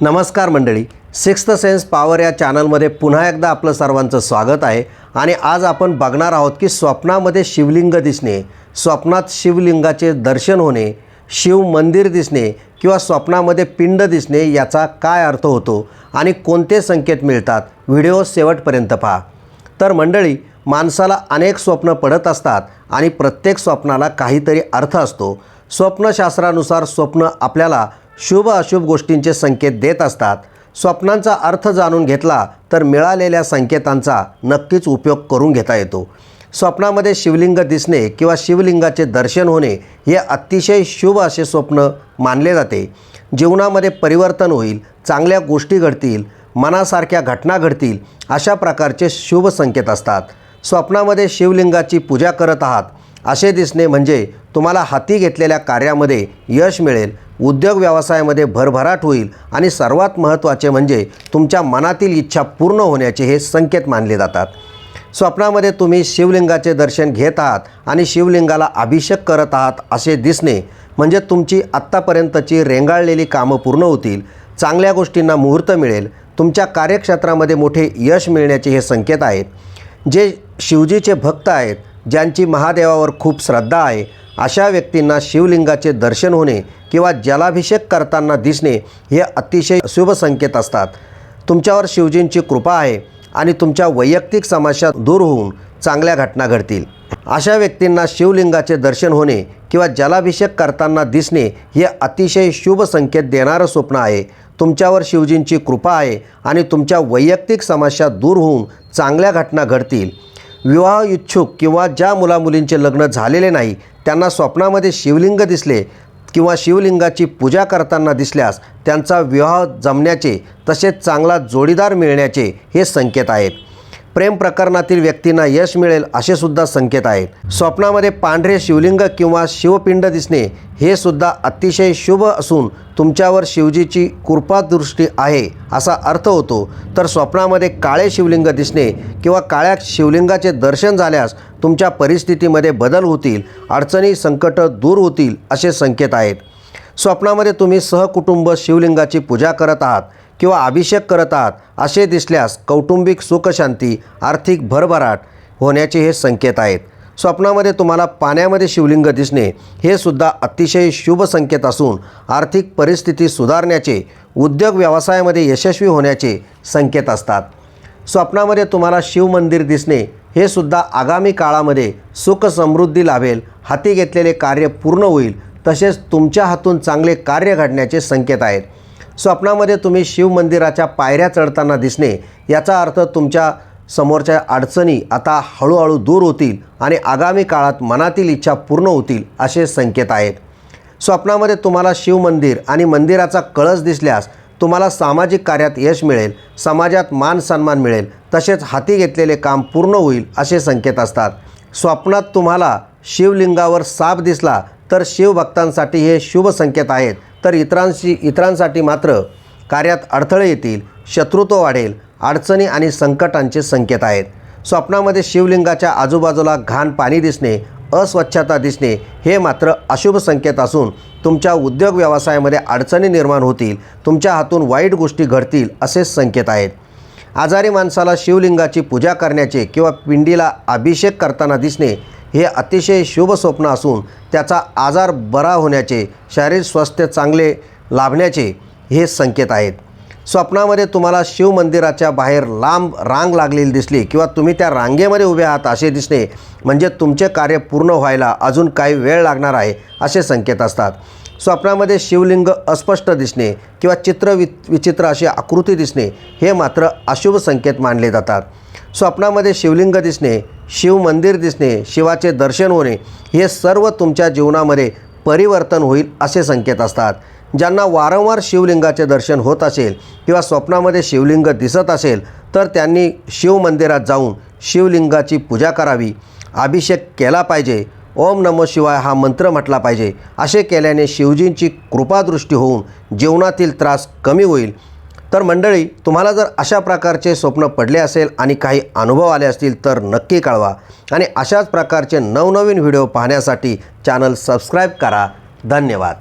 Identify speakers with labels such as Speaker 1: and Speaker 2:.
Speaker 1: नमस्कार मंडळी. Sixth sense power या चॅनलमध्ये पुन्हा एकदा आपलं सर्वांचं स्वागत आहे. आणि आज आपण बघणार आहोत की स्वप्नामध्ये शिवलिंग दिसणे स्वप्नात शिवलिंगाचे दर्शन होणे शिव मंदिर दिसणे किंवा स्वप्नामध्ये पिंड दिसणे याचा काय अर्थ होतो आणि कोणते संकेत मिळतात व्हिडिओ शेवटपर्यंत पहा. तर मंडळी माणसाला अनेक स्वप्न पडत असतात आणि प्रत्येक स्वप्नाला काहीतरी अर्थ असतो. स्वप्नशास्त्रानुसार स्वप्न आपल्याला शुभ अशुभ गोष्टींचे संकेत देत असतात. स्वप्नांचा अर्थ जाणून घेतला तर मिळालेल्या संकेतांचा नक्कीच उपयोग करून घेता येतो. स्वप्नामध्ये शिवलिंग दिसणे किंवा शिवलिंगाचे दर्शन होणे हे अतिशय शुभ असे स्वप्न मानले जाते. जीवनामध्ये परिवर्तन होईल चांगल्या गोष्टी घडतील मनासारख्या घटना घडतील अशा प्रकारचे शुभ संकेत असतात. स्वप्नामध्ये शिवलिंगाची पूजा करत आहात असे दिसणे म्हणजे तुम्हाला हाती घेतलेल्या कार्यामध्ये यश मिळेल उद्योग व्यवसायामध्ये भरभराट होईल आणि सर्वात महत्त्वाचे म्हणजे तुमच्या मनातील इच्छा पूर्ण होण्याचे हे संकेत मानले जातात. स्वप्नामध्ये तुम्ही शिवलिंगाचे दर्शन घेत आहात आणि शिवलिंगाला अभिषेक करत आहात असे दिसणे म्हणजे तुमची आत्तापर्यंतची रेंगाळलेली कामं पूर्ण होतील चांगल्या गोष्टींना मुहूर्त मिळेल तुमच्या कार्यक्षेत्रामध्ये मोठे यश मिळण्याचे हे संकेत आहेत. जे शिवजीचे भक्त आहेत ज्यांची महादेवावर खूप श्रद्धा आहे अशा व्यक्तींना शिवलिंगाचे दर्शन होणे किंवा जलाभिषेक करताना दिसणे हे अतिशय शुभ संकेत असतात. तुमच्यावर शिवजींची कृपा आहे आणि तुमच्या वैयक्तिक समस्या दूर होऊन चांगल्या घटना घडतील. अशा व्यक्तींना शिवलिंगाचे दर्शन होणे किंवा जलाभिषेक करताना दिसणे हे अतिशय शुभ संकेत देणारं स्वप्न आहे. तुमच्यावर शिवजींची कृपा आहे आणि तुमच्या वैयक्तिक समस्या दूर होऊन चांगल्या घटना घडतील. विवाह इच्छुक किंवा ज्या मुलामुलींचे लग्न झालेले नाही त्यांना स्वप्नामध्ये शिवलिंग दिसले किंवा शिवलिंगाची पूजा करताना दिसल्यास त्यांचा विवाह जमण्याचे तसेच चांगला जोडीदार मिळण्याचे हे संकेत आहेत. प्रेम प्रकरणातील व्यक्तींना यश मिळेल असे सुद्धा संकेत आहेत. स्वप्नामध्ये पांढरे शिवलिंग किंवा शिवपिंड दिसणे हे सुद्धा अतिशय शुभ असून तुमच्यावर शिवजीची कृपादृष्टी आहे असा अर्थ होतो. तर स्वप्नामध्ये काळे शिवलिंग दिसणे किंवा काळ्या शिवलिंगाचे दर्शन झाल्यास तुमच्या परिस्थितीमध्ये बदल होतील अडचणी संकट दूर होतील असे संकेत आहेत. स्वप्नामध्ये तुम्ही सहकुटुंब शिवलिंगाची पूजा करत आहात. किंवा अभिषेक करत आहात असे दिसल्यास कौटुंबिक सुखशांती आर्थिक भरभराट होण्याचे हे संकेत आहेत. स्वप्नामध्ये तुम्हाला पाण्यामध्ये शिवलिंग दिसणे हे सुद्धा अतिशय शुभ संकेत असून आर्थिक परिस्थिती सुधारण्याचे उद्योग व्यवसायामध्ये यशस्वी होण्याचे संकेत असतात. स्वप्नामध्ये तुम्हाला शिवमंदिर दिसणे हे सुद्धा आगामी काळामध्ये सुख समृद्धी लाभेल हाती घेतलेले कार्य पूर्ण होईल तसेच तुमच्या हातून चांगले कार्य घडण्याचे संकेत आहेत. स्वप्नामध्ये तुम्ही शिव मंदिराच्या पायऱ्या चढताना दिसणे याचा अर्थ तुमच्या समोरच्या अडचणी आता हळूहळू दूर होतील आणि आगामी काळात मनातील इच्छा पूर्ण होतील असे संकेत आहेत. स्वप्नामध्ये तुम्हाला शिवमंदिर आणि मंदिराचा कळस दिसल्यास तुम्हाला सामाजिक कार्यात यश मिळेल समाजात मान सन्मान मिळेल तसेच हाती घेतलेले काम पूर्ण होईल असे संकेत असतात. स्वप्नात तुम्हाला शिवलिंगावर साप दिसला तर शिवभक्तांसाठी हे शुभ संकेत आहेत. तर इतरांशी इतरांसाठी मात्र कार्यात अडथळे येतील शत्रुत्व वाढेल अडचणी आणि संकटांचे संकेत आहेत. स्वप्नामध्ये शिवलिंगाच्या आजूबाजूला घाण पाणी दिसणे अस्वच्छता दिसणे हे मात्र अशुभ संकेत असून तुमच्या उद्योग व्यवसायामध्ये अडचणी निर्माण होतील तुमच्या हातून वाईट गोष्टी घडतील असे संकेत आहेत. आजारी माणसाला शिवलिंगाची पूजा करण्याचे किंवा पिंडीला अभिषेक करताना दिसणे हे अतिशय शुभ स्वप्न असून त्याचा आजार बरा होण्याचे शारीरिक स्वास्थ्य चांगले लाभण्याचे हे संकेत आहेत. स्वप्नामध्ये तुम्हाला शिवमंदिराच्या बाहेर लांब रांग लागलेली दिसली किंवा तुम्ही त्या रांगेमध्ये उभे आहात असे दिसणे म्हणजे तुमचे कार्य पूर्ण व्हायला अजून काही वेळ लागणार आहे असे संकेत असतात. स्वप्नामध्ये शिवलिंग अस्पष्ट दिसणे किंवा चित्र वि विचित्र अशी आकृती दिसणे हे मात्र अशुभ संकेत मानले जातात. स्वप्नामध्ये शिवलिंग दिसणे शिवमंदिर दिसणे शिवाचे दर्शन होणे हे सर्व तुमच्या जीवनामध्ये परिवर्तन होईल असे संकेत असतात. ज्यांना वारंवार शिवलिंगाचे दर्शन होत असेल किंवा स्वप्नामध्ये शिवलिंग दिसत असेल तर त्यांनी शिवमंदिरात जाऊन शिवलिंगाची पूजा करावी. अभिषेक केला पाहिजे. ओम नमो शिवाय हा मंत्र म्हटला पाहिजे. असे केल्याने शिवजींची कृपादृष्टी होऊन जीवनातील त्रास कमी होईल. तर मंडळी तुम्हाला जर अशा प्रकारचे स्वप्न पडले असेल आणि काही अनुभव आले असतील तर नक्की कळवा. आणि अशाच प्रकारचे नवनवीन व्हिडिओ पाहण्यासाठी चॅनल सबस्क्राईब करा. धन्यवाद.